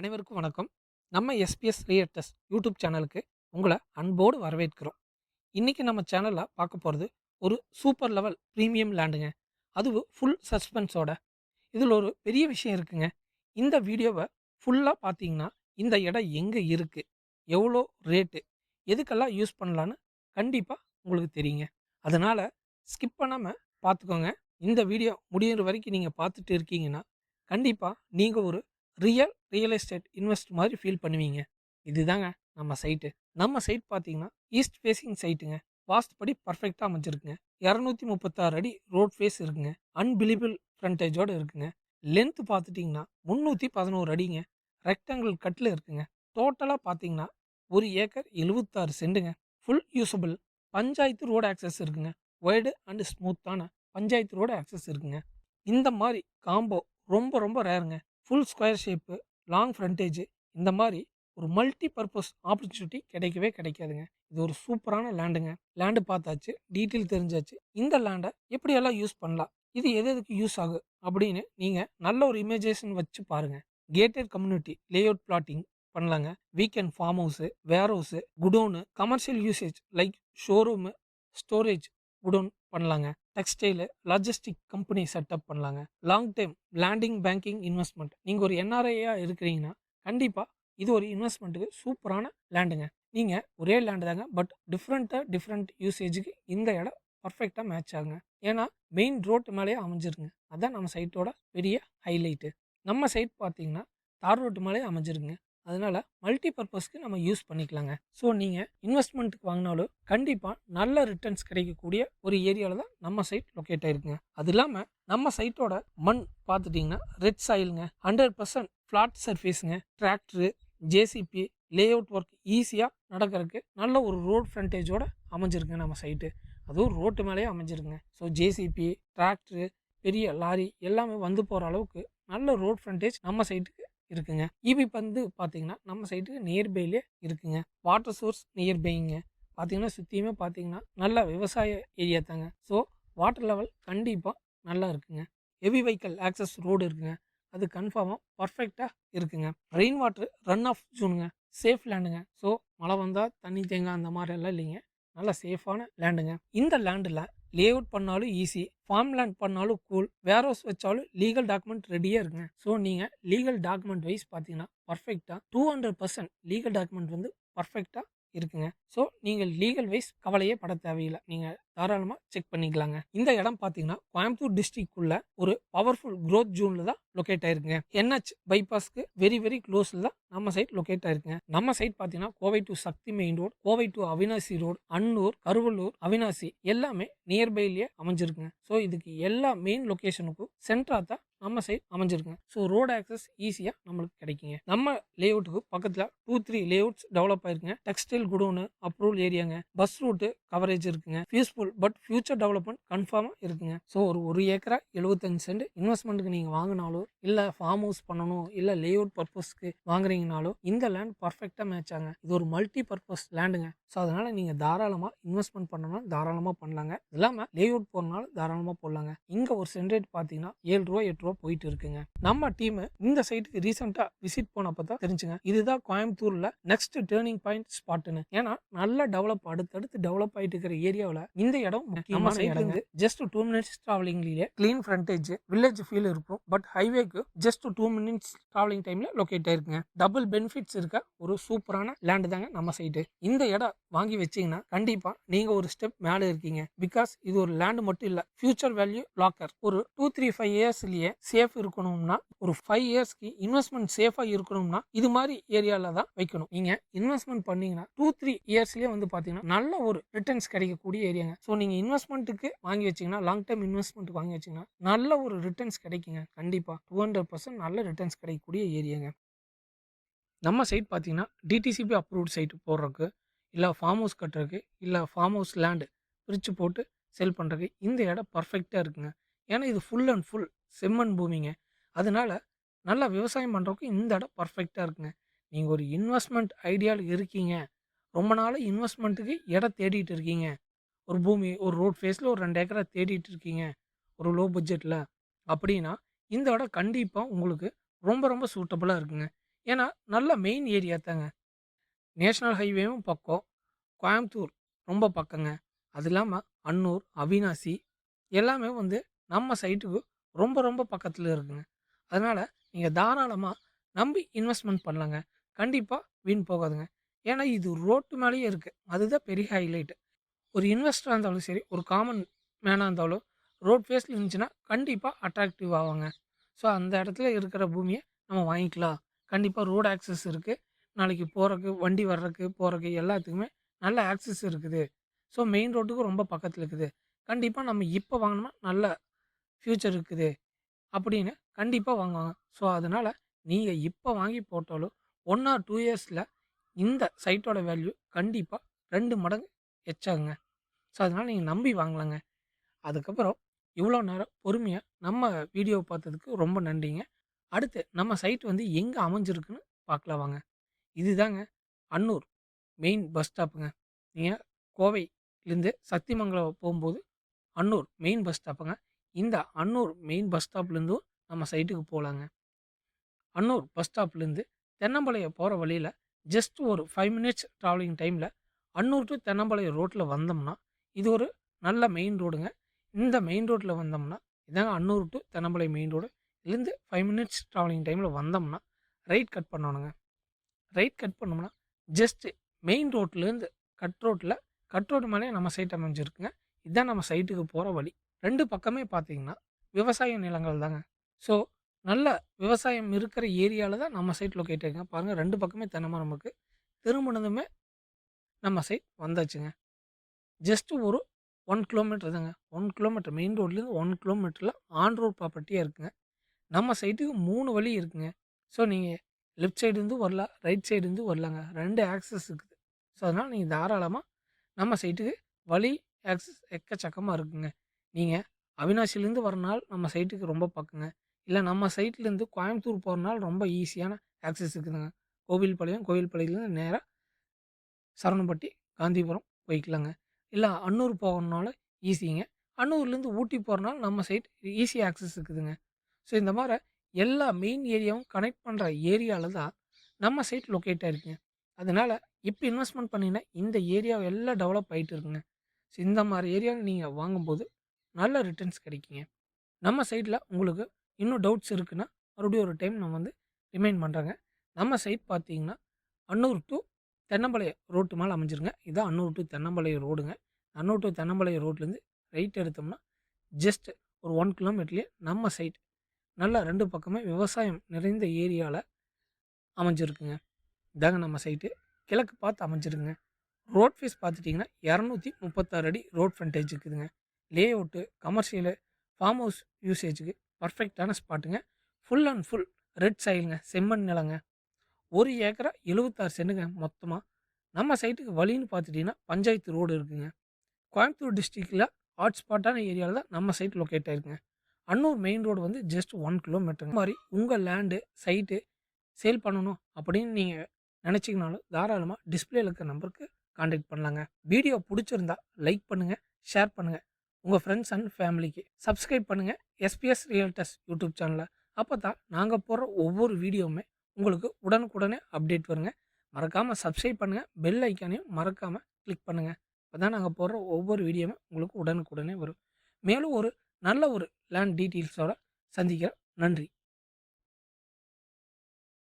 அனைவருக்கும் வணக்கம். நம்ம எஸ்பிஎஸ் ரியட்டஸ் யூடியூப் சேனலுக்கு உங்களை அன்போடு வரவேற்கிறோம். இன்றைக்கி நம்ம சேனலில் பார்க்க போகிறது ஒரு சூப்பர் லெவல் ப்ரீமியம் லேண்டுங்க அதுவும் ஃபுல் சஸ்பென்ஸோட இதில் ஒரு பெரிய விஷயம் இருக்குங்க. இந்த வீடியோவை ஃபுல்லாக பார்த்தீங்கன்னா இந்த இடம் எங்கே இருக்குது எவ்வளோ ரேட்டு எதுக்கெல்லாம் யூஸ் பண்ணலான்னு கண்டிப்பாக உங்களுக்கு தெரியுங்க. அதனால் ஸ்கிப் பண்ணாமல் பார்த்துக்கோங்க. இந்த வீடியோ முடியிற வரைக்கும் நீங்கள் பார்த்துட்டு இருக்கீங்கன்னா கண்டிப்பாக நீங்கள் ஒரு ரியல் ரியல் எஸ்டேட் இன்வெஸ்ட் மாதிரி ஃபீல் பண்ணுவீங்க. இதுதாங்க நம்ம சைட்டு. நம்ம சைட் பார்த்தீங்கன்னா ஈஸ்ட் ஃபேஸிங் சைட்டுங்க. வாஸ்து படி பர்ஃபெக்டாக அமைஞ்சிருக்குங்க. இரநூத்தி முப்பத்தாறு அடி ரோட் ஃபேஸ் இருக்குங்க. அன்பிலிபிள் ஃப்ரண்டேஜோடு இருக்குங்க. லென்த் பார்த்துட்டிங்கன்னா முந்நூற்றி பதினோரு அடிங்க. ரெக்டாங்கிள் கட்டில் இருக்குங்க. டோட்டலாக பார்த்தீங்கன்னா ஒரு ஏக்கர் எழுபத்தாறு செண்டுங்க full usable panchayat road access இருக்குங்க. ஒய்டு அண்டு ஸ்மூத்தான பஞ்சாயத்து ரோடு ஆக்சஸ் இருக்குங்க. இந்த மாதிரி காம்போ ரொம்ப ரொம்ப ரேருங்க. Full square shape long frontage இந்த மாதிரி ஒரு மல்டி பர்பஸ் ஆப்பர்ச்சுனிட்டி கிடைக்கவே கிடைக்காதுங்க. இது ஒரு சூப்பரான லேண்டுங்க லேண்டு பார்த்தாச்சு டீட்டெயில் தெரிஞ்சாச்சு. இந்த லேண்டை எப்படியெல்லாம் யூஸ் பண்ணலாம்? இது எது எதுக்கு யூஸ் ஆகும் அப்படின்னு நீங்கள் நல்ல ஒரு இமேஜேஷன் வச்சு பாருங்கள் கேட்டட் கம்யூனிட்டி லேஅவுட் பிளாட்டிங் பண்ணலாங்க. Weekend farm house warehouse godown commercial usage like showroom storage godown பண்ணலாங்க. டெக்ஸ்டைலு லாஜிஸ்டிக் கம்பெனி செட்டப் பண்ணலாங்க. Long time landing banking investment நீங்கள் ஒரு என்ஆர்ஐயாக இருக்கிறீங்கன்னா கண்டிப்பாக இது ஒரு இன்வெஸ்ட்மெண்ட்டுக்கு சூப்பரான லேண்டுங்க நீங்கள் ஒரே லேண்டு தாங்க பட் டிஃப்ரெண்ட்டாக டிஃப்ரெண்ட் யூசேஜுக்கு இந்த இடம் பர்ஃபெக்டாக மேட்ச் ஆகுங்க. ஏன்னா மெயின் ரோட்டு மேலேயே அமைஞ்சிருங்க. அதான் நம்ம சைட்டோட பெரிய ஹைலைட்டு நம்ம சைட் பார்த்தீங்கன்னா தார் ரோட்டு மேலேயே அமைஞ்சிருங்க. அதனால மல்டி பர்பஸ்க்கு நம்ம யூஸ் பண்ணிக்கலாங்க. ஸோ நீங்கள் இன்வெஸ்ட்மெண்ட்டுக்கு வாங்கினாலும் கண்டிப்பாக நல்ல ரிட்டர்ன்ஸ் கிடைக்கக்கூடிய ஒரு ஏரியாவில் தான் நம்ம சைட் லொக்கேட் ஆயிருக்குங்க. அது இல்லாமல் நம்ம சைட்டோட மண் பார்த்துட்டிங்கன்னா ரெட் சாயிலுங்க ஹண்ட்ரட் பர்சன்ட் ஃப்ளாட் சர்ஃபேஸுங்க tractor JCB layout work ஈஸியாக நடக்கிறதுக்கு நல்ல ஒரு ரோட் ஃப்ரண்டேஜோடு அமைஞ்சிருக்குங்க நம்ம சைட்டு அதுவும் ரோட்டு மேலேயே அமைஞ்சிருக்குங்க. ஸோ ஜேசிபி டிராக்டரு பெரிய லாரி எல்லாமே வந்து போகிற அளவுக்கு நல்ல ரோட் ஃப்ரண்டேஜ் நம்ம சைட்டுக்கு இருக்குங்க. இபி பந்து பார்த்தீங்கன்னா நம்ம சைட்டுக்கு நியர்பைலே இருக்குங்க. வாட்டர் சோர்ஸ் நியர்பைங்க பார்த்தீங்கன்னா சுற்றியுமே பார்த்தீங்கன்னா நல்ல விவசாய ஏரியா தாங்க. ஸோ வாட்டர் லெவல் கண்டிப்பாக நல்லா இருக்குங்க. ஹெவி வெஹிக்கல் ஆக்சஸ் ரோடு இருக்குங்க. அது கன்ஃபார்மாக பர்ஃபெக்டாக இருக்குங்க. ரெயின் வாட்டர் ரன் ஆஃப் ஜூனுங்க சேஃப் லேண்டுங்க ஸோ மழை வந்தால் தண்ணி தேங்காய் அந்த மாதிரி எல்லாம் இல்லைங்க. நல்லா சேஃபான லேண்டுங்க இந்த லேண்டில் லே அவுட் பண்ணாலும் ஈஸி ஃபார்ம் லேண்ட் பண்ணாலும் கூல் வேர் ஹவுஸ் வச்சாலும் லீகல் டாக்குமெண்ட் ரெடியாக இருக்குங்க ஸோ நீங்கள் லீகல் டாக்குமெண்ட் வைஸ் பார்த்தீங்கன்னா பர்ஃபெக்டாக two hundred percent legal document வந்து பர்ஃபெக்டாக இருக்குங்க. ஸோ நீங்கள் லீகல் வைஸ் கவலையே பட தேவையில்லை. நீங்கள் தாராளமாக செக் பண்ணிக்கலாங்க. இந்த இடம் பார்த்தீங்கன்னா கோயம்புத்தூர் டிஸ்ட்ரிக்ட்குள்ள ஒரு பவர்ஃபுல் க்ரோத் ஜோனில் தான் லொக்கேட் ஆயிருக்குங்க. என்ஹெச் பைபாஸ்க்கு வெரி வெரி க்ளோஸில் தான் நம்ம சைட் லொக்கேட் ஆயிருக்குங்க. நம்ம சைட் பார்த்தீங்கன்னா Kovai to Sakthi main road Kovai to Avinashi road Annur Karuvalloor Avinashi எல்லாமே நியர்பைலேயே அமைஞ்சிருக்குங்க. ஸோ இதுக்கு எல்லா மெயின் லொக்கேஷனுக்கும் சென்ட்ராக தான் நம்ம சைட் அமைஞ்சிருக்குங்க. ஸோ ரோடு ஆக்சஸ் ஈஸியாக நம்மளுக்கு கிடைக்குங்க. நம்ம லேஅவுட்டுக்கு பக்கத்தில் டூ த்ரீ லேஅவுட்ஸ் டெவலப் ஆயிருக்குங்க. டெக்ஸ்டைல் குடோனு அப்ரூவல் ஏரியாங்க பஸ் ரூட்டு கவரேஜ் இருக்குங்க. யூஸ்ஃபுல் பட் ஃபியூச்சர் டெவலப்மெண்ட் கன்ஃபார்மாக இருக்குங்க. ஸோ ஒரு ஒரு ஏக்கரா எழுபத்தஞ்சு சென்ட் இன்வெஸ்ட்மெண்ட்டுக்கு நீங்கள் வாங்கினாலோ இல்லை ஃபார்ம் ஹவுஸ் பண்ணணும் இல்லை லேஅவுட் பர்பஸ்க்கு வாங்குறீங்கனாலோ இந்த லேண்ட் பர்ஃபெக்டாக மேட்சாங்க இது ஒரு மல்டி பர்பஸ் லேண்டுங்க ஸோ அதனால் நீங்கள் தாராளமாக இன்வெஸ்ட்மெண்ட் பண்ணணும் தாராளமாக பண்ணலாங்க. இல்லாமல் இல்லாமல் லேஅவுட் போகிறனால தாராளமாக போடலாங்க. இங்கே ஒரு சென்ட் ரேட் பார்த்தீங்கன்னா ஏழு ரூபா எட்டு ரூபா போயிட்டு இருக்குங்க நம்ம டீம் இந்த சைட்டுக்கு ரீசெண்டாக விசிட் போனப்போ தான் தெரிஞ்சுங்க. இதுதான் கோயம்புத்தூர்ல நெக்ஸ்ட் டேர்னிங் பாயிண்ட் ஸ்பாட்னு ஏன்னா நல்ல டெவலப் அடுத்தடுத்து டெவலப் ஆயிட்டு இருக்கிற ஏரியாவில் இந்த இடம் நம்ம சைட்லேருந்து ஜஸ்ட் டூ மினிட்ஸ் டிராவலிங்லேயே க்ளீன் ஃப்ரண்டேஜ் வில்லேஜ் ஃபீல் இருக்கும். பட் ஹைவேக்கு ஜஸ்ட் டூ மினிட்ஸ் டிராவலிங் டைம்ல லொக்கேட் ஆயிருக்குங்க. டபுள் பெனிஃபிட்ஸ் இருக்க ஒரு சூப்பரான லேண்டு தாங்க நம்ம சைட்டு இந்த இடம் வாங்கி வச்சீங்கன்னா கண்டிப்பா நீங்க ஒரு ஸ்டெப் மேல இருக்கீங்க. பிகாஸ் இது ஒரு லேண்ட் மட்டும் இல்ல ஃபியூச்சர் வேல்யூ லாக்கர் ஒரு டூ த்ரீ ஃபைவ் இயர்ஸ்லயே சேஃப் இருக்கணும்னா ஒரு ஃபைவ் இயர்ஸ்க்கு இன்வெஸ்ட்மெண்ட் சேஃபாக இருக்கணும்னா இது மாதிரி ஏரியாவில் தான் வைக்கணும். நீங்கள் இன்வெஸ்ட்மெண்ட் பண்ணீங்கன்னா டூ த்ரீ இயர்ஸ்லேயே வந்து பார்த்தீங்கன்னா நல்ல ஒரு ரிட்டர்ன்ஸ் கிடைக்கக்கூடிய ஏரியாங்க ஸோ நீங்கள் இன்வெஸ்ட்மெண்ட்டுக்கு வாங்கி வச்சிங்கன்னா லாங் டைம் இன்வெஸ்ட்மெண்ட் வாங்கி வச்சீங்கன்னா நல்ல ஒரு ரிட்டர்ன்ஸ் கிடைக்குங்க. கண்டிப்பாக டூ ஹண்ட்ரட் பர்சன்ட் நல்ல ரிட்டர்ன்ஸ் கிடைக்கக்கூடிய ஏரியாங்க நம்ம சைட் பார்த்தீங்கன்னா டிடிசிபி அப்ரூவ்ட் சைட் போடுறதுக்கு இல்லை ஃபார்ம் ஹவுஸ் கட்டுறதுக்கு இல்லை ஃபார்ம் ஹவுஸ் லேண்டு பிரித்து போட்டு செல் பண்ணுறதுக்கு இந்த இடம் பர்ஃபெக்டாக இருக்குங்க. ஏன்னா இது ஃபுல் அண்ட் ஃபுல் செம்மண் பூமிங்க. அதனால நல்லா விவசாயம் பண்ணுறதுக்கு இந்த இடம் பர்ஃபெக்டாக இருக்குங்க. நீங்கள் ஒரு இன்வெஸ்ட்மெண்ட் ஐடியாவில் இருக்கீங்க. ரொம்ப நாளாக இன்வெஸ்ட்மெண்ட்டுக்கு இடம் தேடிட்டு இருக்கீங்க. ஒரு பூமி ஒரு ரோட் ஃபேஸில் ஒரு ரெண்டு ஏக்கரை தேடிட்டு இருக்கீங்க. ஒரு லோ. பட்ஜெட்டில் அப்படின்னா இந்த இடம் கண்டிப்பாக உங்களுக்கு ரொம்ப ரொம்ப சூட்டபுளாக இருக்குங்க. ஏன்னா நல்ல மெயின் ஏரியா தாங்க. நேஷனல் ஹைவேவும் பக்கம். கோயம்புத்தூர் ரொம்ப பக்கங்க. அது இல்லாமல் அன்னூர் அவினாசி எல்லாமே வந்து நம்ம சைட்டுக்கு ரொம்ப ரொம்ப பக்கத்தில் இருக்குங்க. அதனால் நீங்கள் தாராளமாக நம்பி இன்வெஸ்ட்மெண்ட் பண்ணலாங்க. கண்டிப்பாக வீண் போகாதுங்க. ஏன்னா இது ரோட்டு மேலேயே இருக்குது அதுதான் பெரிய ஹைலைட்டு. ஒரு இன்வெஸ்டராக இருந்தாலும் சரி ஒரு காமன் மேனாக இருந்தாலும் ரோட் ஃபேஸில் இருந்துச்சுன்னா கண்டிப்பாக அட்ராக்டிவ் ஆவாங்க. ஸோ அந்த இடத்துல இருக்கிற பூமியை நம்ம வாங்கிக்கலாம். கண்டிப்பாக ரோடு ஆக்சஸ் இருக்குது நாளைக்கு போகிறக்கு வண்டி வர்றதுக்கு போகிறக்கு எல்லாத்துக்குமே நல்ல ஆக்சஸ் இருக்குது. ஸோ மெயின் ரோட்டுக்கு ரொம்ப பக்கத்தில் இருக்குது. கண்டிப்பாக நம்ம இப்போ வாங்கினோம்னா நல்ல ஃப்யூச்சர் இருக்குது அப்படின்னு கண்டிப்பாக வாங்குவாங்க. ஸோ அதனால் நீங்கள் இப்போ வாங்கி போட்டாலும் ஒன் ஆர் டூ இயர்ஸில் இந்த சைட்டோட வேல்யூ கண்டிப்பாக ரெண்டு மடங்கு எச்சாகுங்க ஸோ அதனால் நீங்கள் நம்பி வாங்கலாங்க. அதுக்கப்புறம் இவ்வளோ நேரம் பொறுமையாக நம்ம வீடியோ பார்த்ததுக்கு ரொம்ப நன்றிங்க. அடுத்து நம்ம சைட் வந்து எங்கே அமைஞ்சிருக்குன்னு பார்க்கலாம் வாங்க. இதுதாங்க அன்னூர் மெயின் பஸ் ஸ்டாப்புங்க நீங்கள் கோவையிலேருந்து சத்தியமங்கலம் போகும்போது அன்னூர் மெயின் பஸ் ஸ்டாப்புங்க இந்த அன்னூர் மெயின் பஸ் ஸ்டாப்லேருந்தும் நம்ம சைட்டுக்கு போகலாங்க அன்னூர் பஸ் ஸ்டாப்லேருந்து தென்னம்பாளையம் போகிற வழியில் ஜஸ்ட் ஒரு ஃபைவ் மினிட்ஸ் ட்ராவலிங் டைமில் அன்னூர் டு தென்னம்பாளையம் ரோட்டில் வந்தோம்னா இது ஒரு நல்ல மெயின் ரோடுங்க இந்த மெயின் ரோட்டில் வந்தோம்னா இதாங்க Annur to Thennampalayam main road இதுலேருந்து ஃபைவ் மினிட்ஸ் ட்ராவலிங் டைமில் வந்தோம்னா ரைட் கட் பண்ணணுங்க ரைட் கட் பண்ணோம்னா ஜஸ்ட்டு மெயின் ரோட்லேருந்து கட் ரோட்டில் கட் ரோடு மேலே நம்ம சைட் அமைஞ்சிருக்குங்க. இதுதான் நம்ம சைட்டுக்கு போகிற வழி. ரெண்டு பக்கமே பார்த்தீங்கன்னா விவசாய நிலங்கள் தாங்க. ஸோ நல்ல விவசாயம் இருக்கிற ஏரியாவில் தான் நம்ம சைட் லொக்கேட் ஆகிங்க பாருங்கள் ரெண்டு பக்கமே தினமும் நமக்கு திரும்பினதுமே நம்ம சைட் வந்தாச்சுங்க. ஜஸ்ட்டு ஒரு ஒன் கிலோமீட்டர் தாங்க. ஒன் கிலோமீட்டர் மெயின் ரோட்லேருந்து ஒன் கிலோமீட்டரில் ஆன் ரோட் ப்ராப்பர்ட்டியாக இருக்குங்க. நம்ம சைட்டுக்கு மூணு வழி இருக்குங்க. ஸோ நீங்கள் லெஃப்ட் சைடுந்து வரலாம் ரைட் சைடுந்து வரலாங்க. ரெண்டு ஆக்சஸ் இருக்குது. ஸோ அதனால் நீங்கள் தாராளமாக நம்ம சைட்டுக்கு வழி ஆக்சஸ் எக்கச்சக்கமாக இருக்குங்க. நீங்கள் அவினாசிலேருந்து நாள் நம்ம சைட்டுக்கு ரொம்ப பக்கங்க. இல்லை நம்ம சைட்லேருந்து கோயம்புத்தூர் போகிறனால ரொம்ப ஈஸியான ஆக்சஸ் இருக்குதுங்க. கோவில்பாளையம் கோவில்பாளையத்துலேருந்து நேராக சரவணப்பட்டி காந்திபுரம் போய்க்கலாங்க. இல்லை அன்னூர் போகணுனாலும் ஈஸிங்க அன்னூர்லேருந்து ஊட்டி போகிறனால நம்ம சைட் ஈஸி ஆக்சஸ் இருக்குதுங்க. ஸோ இந்த மாதிரி எல்லா மெயின் ஏரியாவும் கனெக்ட் பண்ணுற ஏரியாவில் தான் நம்ம சைட் லொக்கேட் ஆகிருக்குங்க அதனால் இப்போ இன்வெஸ்ட்மெண்ட் பண்ணிங்கன்னா இந்த ஏரியாவை எல்லாம் டெவலப் ஆகிட்டு இருக்குங்க. ஸோ இந்த மாதிரி ஏரியாவில் நீங்கள் வாங்கும்போது நல்ல ரிட்டர்ன்ஸ் கிடைக்குங்க. நம்ம சைட்டில் உங்களுக்கு இன்னும் டவுட்ஸ் இருக்குன்னா மறுபடியும் ஒரு டைம் நம்ம வந்து ரிமைண்ட் பண்ணுறேங்க நம்ம சைட் பார்த்தீங்கன்னா அன்னூர் டு தென்னம்பாளையம் ரோட்டு மேலே அமைஞ்சிருங்க. இதான் அன்னூர் டு தென்னம்பாளையம் ரோடுங்க அன்னூர் டு தென்னம்பாளையம் ரோட்லேருந்து ரைட் எடுத்தோம்னா ஜஸ்ட் ஒரு ஒன் கிலோமீட்டர்லேயே நம்ம சைட் நல்லா ரெண்டு பக்கமே விவசாயம் நிறைந்த ஏரியாவில் அமைஞ்சிருக்குங்க. இதாங்க நம்ம சைட்டு கிழக்கு பார்த்து அமைஞ்சிருக்குங்க. ரோட் ஃபேஸ் பார்த்துட்டிங்கன்னா இரநூத்தி முப்பத்தாறு அடி ரோட் ஃப்ரண்டேஜ் இருக்குதுங்க. Layout commercial farm house யூசேஜுக்கு பர்ஃபெக்டான ஸ்பாட்டுங்க ஃபுல் அண்ட் ஃபுல் ரெட் சைலுங்க செம்மண் நிலங்க. ஒரு ஏக்கரா எழுபத்தாறு சென்ட்டுங்க மொத்தமாக நம்ம சைட்டுக்கு வழின்னு பார்த்துட்டிங்கன்னா பஞ்சாயத்து ரோடு இருக்குங்க. கோயம்புத்தூர் டிஸ்ட்ரிக்டில் ஹாட்ஸ்பாட்டான ஏரியாவில் தான் நம்ம சைட் லொக்கேட் ஆயிருக்குங்க. அன்னூர் மெயின் ரோடு வந்து ஜஸ்ட் ஒன் கிலோமீட்டருங்க மாதிரி உங்கள் லேண்டு சைட்டு சேல் பண்ணணும் அப்படின்னு நீங்கள் நினச்சிங்கனாலும் தாராளமாக டிஸ்பிளேல இருக்க நம்பருக்கு கான்டாக்ட் பண்ணலாங்க. வீடியோ பிடிச்சிருந்தா லைக் பண்ணுங்கள் ஷேர் பண்ணுங்கள் உங்கள் ஃப்ரெண்ட்ஸ் அண்ட் ஃபேமிலிக்கு சப்ஸ்கிரைப் பண்ணுங்கள் எஸ்பிஎஸ் ரியல்டர்ஸ் யூடியூப் சேனலை அப்போ தான் நாங்கள் போடுற ஒவ்வொரு வீடியோவுமே உங்களுக்கு உடனுக்குடனே அப்டேட் வருங்க. மறக்காமல் சப்ஸ்கிரைப் பண்ணுங்கள் பெல் ஐக்கானையும் மறக்காமல் கிளிக் பண்ணுங்கள் அப்போ தான் நாங்கள் போடுற ஒவ்வொரு வீடியோவுமே உங்களுக்கு உடனுக்குடனே வரும். மேலும் ஒரு நல்ல ஒரு லேண்ட் டீட்டெயில்ஸோட சந்திக்கிறேன் நன்றி.